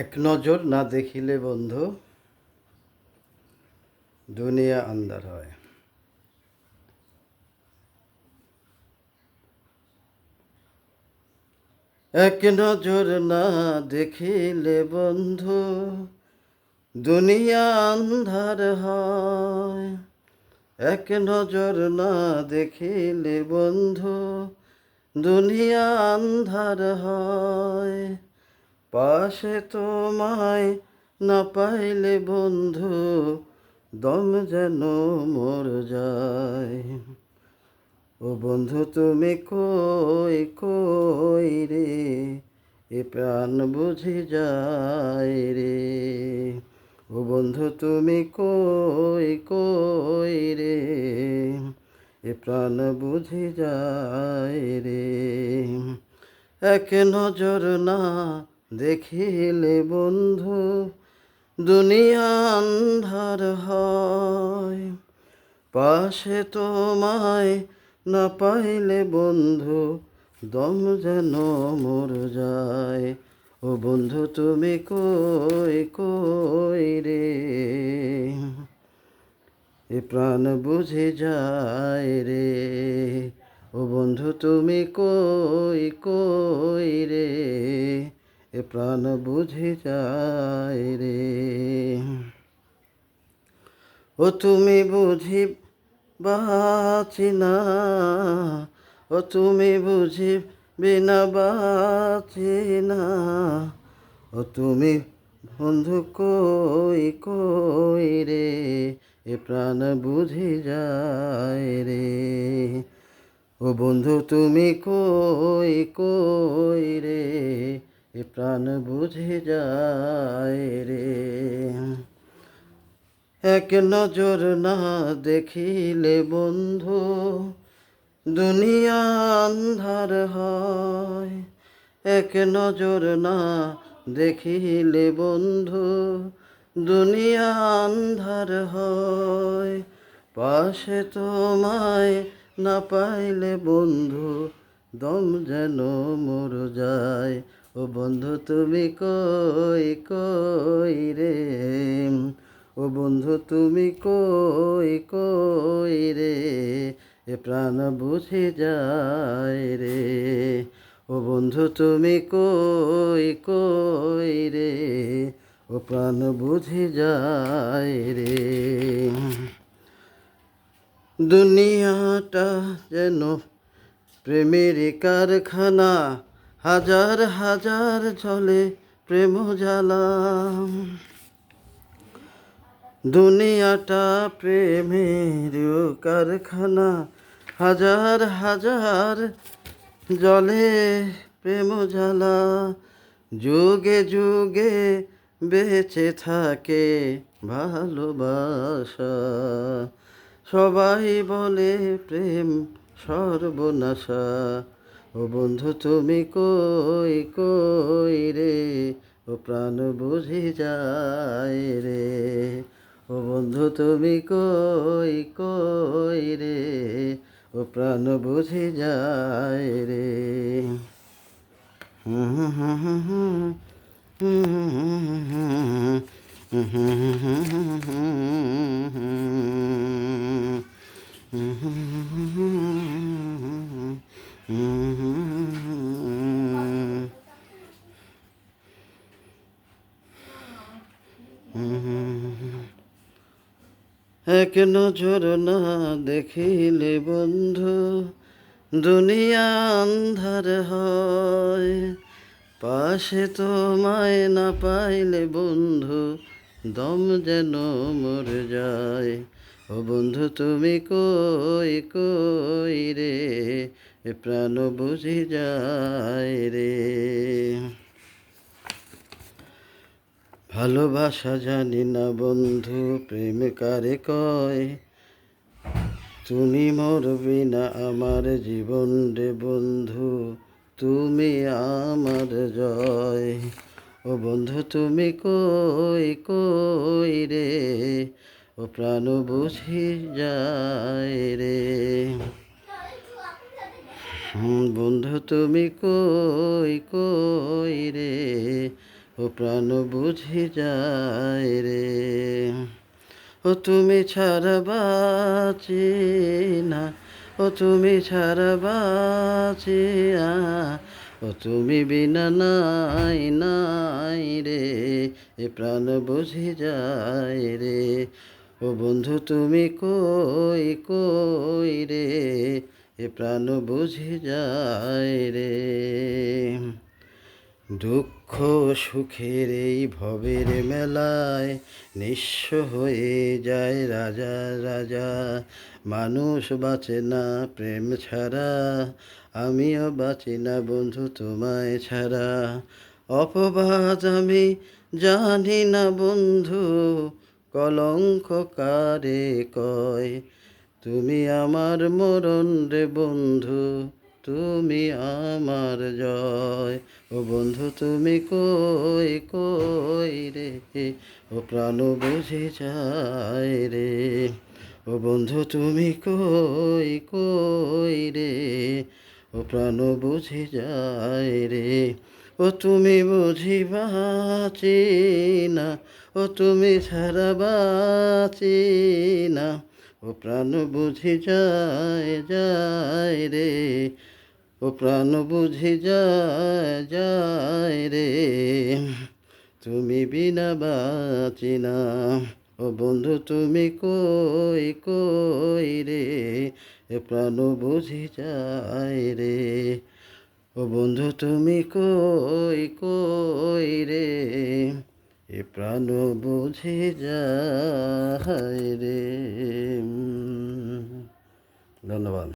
এক নজর না দেখিলে বন্ধু, দুনিয়া আন্দার হয়। এক নজর না দেখিলে বন্ধু, দুনিয়া আন্ধার হয়। এক নজর না দেখিলে বন্ধু, দুনিয়া আন্ধার হয়। পাশে তোমায় না পাইলে বন্ধু, দম যেন মর যায়। ও বন্ধু, তুমি কই কই রে? এ প্রাণ বুঝি যায় রে। ও বন্ধু, তুমি কই কই রে? এ প্রাণ বুঝি যায় রে। এক নজর না দেখিলে বন্ধু, দুনিয়া আন্ধার হয়। পাশে তোমায় না পাইলে বন্ধু, দম যেন মর যায়। ও বন্ধু, তুমি কই কই রে? এ প্রাণ বুঝে যায় রে। ও বন্ধু, তুমি কই কই রে? এ প্রাণ বুঝে যায় রে। ও তুমি বুঝি বাঁচি না, ও তুমি বুঝি বিনা বাঁচি না। ও তুমি বন্ধু কই কই রে, এ প্রাণ বুঝি যায় রে। ও বন্ধু তুমি কই কই রে এ প্রাণ বুঝে যায় রে। এক নজর না দেখিলে বন্ধু, দুনিয়া আন্ধার হয়। এক নজর না দেখিলে বন্ধু, দুনিয়া আন্ধার হয়। পাশে তোমায় না পাইলে বন্ধু, দম যেন মর যায়। ও বন্ধু, তুমি কই কই রে? ও বন্ধু, তুমি কই কই রে? এ প্রাণ বুঝে যায় রে। ও বন্ধু, তুমি কই কই রে? ও প্রাণ বুঝে যায় রে। দুনিয়াটা যেন প্রেমের কারখানা হাজার হাজার চলে প্রেম জ্বালা দুনিয়াটা প্রেমের কারখানা। হাজার হাজার জলে প্রেম জ্বালা। যুগে যুগে বেঁচে থাকে ভালোবাসা। সবাই বলে প্রেম সর্বনাশা। ও বন্ধু, তুমি কই কই রে? ও প্রাণ বুঝি যায় রে। ও বন্ধু, তুমি কই কই রে? ও প্রাণ বুঝি যায় রে। এক নজর না দেখিলে বন্ধু দুনিয়া আন্ধার হয় পাশে তোমায় না পাইলে বন্ধু দম যেন মর যায় ও বন্ধু তুমি কই কই রে এ প্রাণ বুঝি যায় রে। ভালোবাসা জানি না বন্ধু, প্রেম কারে কয়? তুমি মোর বিনা আমার জীবন রে বন্ধু, তুমি আমার জয়। ও বন্ধু, তুমি কই কই রে? ও প্রাণ বুঝি যায় রে। বন্ধু তুমি কই কই রে? ও প্রাণ বুঝি যায় রে। ও তুমি ছাড়া না, ও তুমি ছাড়া ও তুমি বিনা নাই নাই রে। এ প্রাণ বুঝি যায় রে। ও বন্ধু তুমি কই কই রে? এ প্রাণ বুঝি যায় রে। দুঃখ সুখের এই ভবের মেলায় নিঃস্ব হয়ে যায় রাজা রাজা। মানুষ বাঁচে না, প্রেম ছাড়া। আমিও বাঁচি না, বন্ধু তোমায় ছাড়া। অপবাদ আমি জানি না, বন্ধু। কলঙ্ক কারে কয়? তুমি আমার মরণ রে বন্ধু, তুমি আমার জয়। ও বন্ধু, তুমি কই কই রে? ও প্রাণ বুঝে যায় রে। ও বন্ধু, তুমি কই কই রে? ও প্রাণ বুঝে যায় রে। ও তুমি বুঝি বাঁচি না, ও তুমি ছাড়া বাঁচি না। ও প্রাণ বুঝি যায় যায় রে। ও প্রাণ বুঝি যায় যায় রে। তুমি বিনা বাঁচি না। ও বন্ধু, তুমি কই কই রে? এ প্রাণ বুঝি যায় রে। ও বন্ধু, তুমি কই কই রে? এ প্রাণ বুঝে যায় রে। ধন্যবাদ।